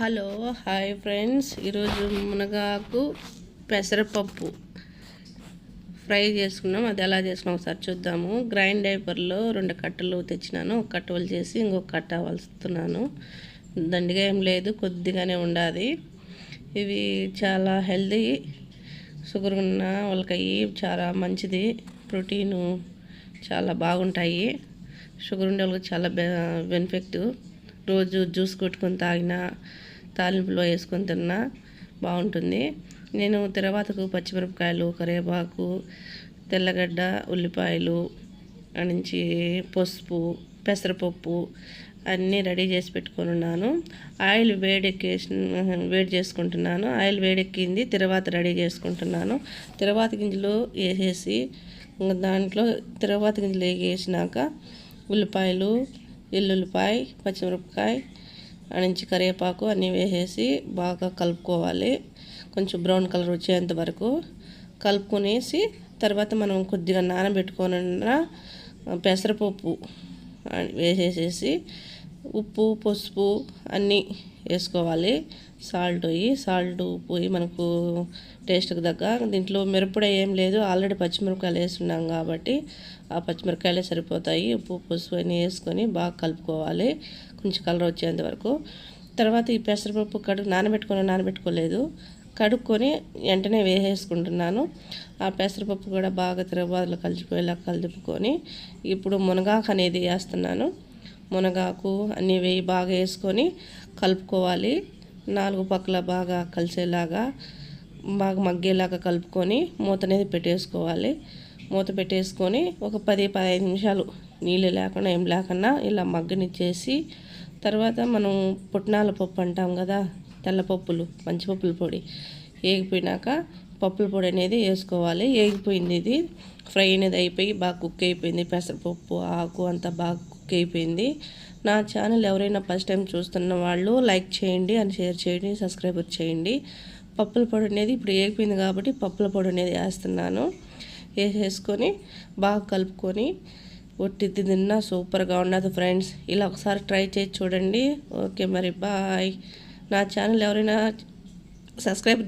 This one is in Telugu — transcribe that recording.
Hello hi friends. ఈరోజు మునగాకు పెసరపప్పు ఫ్రై చేసుకున్నాం. అది ఎలా చేసుకున్నాం ఒకసారి చూద్దాము. గ్రైండ్ డైపర్లో రెండు కట్టలు తెచ్చినాను. ఒక కట్టలు చేసి ఇంకొక కట్ట వలుస్తున్నాను. దండిగా ఏం లేదు కొద్దిగానే ఉండాలి. ఇవి చాలా హెల్దీ. షుగర్ ఉన్న వాళ్ళకి చాలా మంచిది. ప్రోటీను చాలా బాగుంటాయి. షుగర్ ఉండే వాళ్ళకి చాలా బెనిఫిట్ రోజు జ్యూస్ కొట్టుకొని తాగినా తాలింపులో వేసుకొని తిన్నా బాగుంటుంది. నేను తర్వాతకు పచ్చిమిరపకాయలు కరివేపాకు తెల్లగడ్డ ఉల్లిపాయలు నుంచి పసుపు పెసరపప్పు అన్నీ రెడీ చేసి పెట్టుకొని ఉన్నాను. ఆయిల్ వేడెక్కేసి వేడి చేసుకుంటున్నాను. ఆయిల్ వేడెక్కింది తర్వాత రెడీ చేసుకుంటున్నాను. తర్వాత గింజలు వేసేసి దాంట్లో తర్వాత గింజలు వేసినాక ఉల్లిపాయలు ఎల్లుల్లిపాయ పచ్చిమిరపకాయ నుంచి కరివేపాకు అన్నీ వేసేసి బాగా కలుపుకోవాలి. కొంచెం బ్రౌన్ కలర్ వచ్చేంత వరకు కలుపుకునేసి తర్వాత మనం కొద్దిగా నానబెట్టుకొని పెసరపప్పు వేసేసేసి ఉప్పు పసుపు అన్నీ వేసుకోవాలి. సాల్ట్ పోయి సాల్ట్ పోయి మనకు టేస్ట్కి తగ్గ. దీంట్లో మిరపొడి ఏం లేదు. ఆల్రెడీ పచ్చిమిరపకాయలు వేసున్నాం కాబట్టి ఆ పచ్చిమిరపకాయలే సరిపోతాయి. ఉప్పు పసుపు అన్నీ వేసుకొని బాగా కలుపుకోవాలి. కొంచెం కలర్ వచ్చేంత వరకు. తర్వాత ఈ పెసరపప్పు కడుగు నానబెట్టుకొని నానబెట్టుకోలేదు. కడుక్కొని వెంటనే వేసేసుకుంటున్నాను. ఆ పెసరపప్పు కూడా బాగా తిరగబాదులు కలిసిపోయేలా కలుపుకొని ఇప్పుడు మునగాకు అనేది వేస్తున్నాను. మునగాకు అన్నీ వేయి బాగా వేసుకొని కలుపుకోవాలి. నాలుగు పక్కల బాగా కలిసేలాగా బాగా మగ్గేలాగా కలుపుకొని మూత అనేది పెట్టేసుకోవాలి. మూత పెట్టేసుకొని ఒక పది పదిహేను నిమిషాలు నీళ్ళు లేకుండా ఏం లేకుండా ఇలా మగ్గనిచ్చేసి తర్వాత మనం పుట్నాల పప్పు అంటాం కదా తెల్లపప్పులు మంచిపప్పుల పొడి వేగిపోయినాక పప్పుల పొడి అనేది వేసుకోవాలి. వేగిపోయింది ఇది. ఫ్రై అనేది అయిపోయి బాగా కుక్ అయిపోయింది. పెసరపప్పు ఆకు అంతా బాగా కుక్ అయిపోయింది. నా ఛానల్ ఎవరైనా ఫస్ట్ టైం చూస్తున్న వాళ్ళు లైక్ చేయండి అని షేర్ చేయండి సబ్స్క్రైబర్ చేయండి. పప్పుల పొడి అనేది ఇప్పుడు వేగిపోయింది కాబట్టి పప్పుల పొడి అనేది వేస్తున్నాను. వేసేసుకొని బాగా కలుపుకొని ఒట్టిద్ది తిన్నా సూపర్గా ఉండదు ఫ్రెండ్స్. ఇలా ఒకసారి ట్రై చేసి చూడండి. ఓకే మరి బాయ్. నా ఛానల్ ఎవరైనా సబ్స్క్రైబ్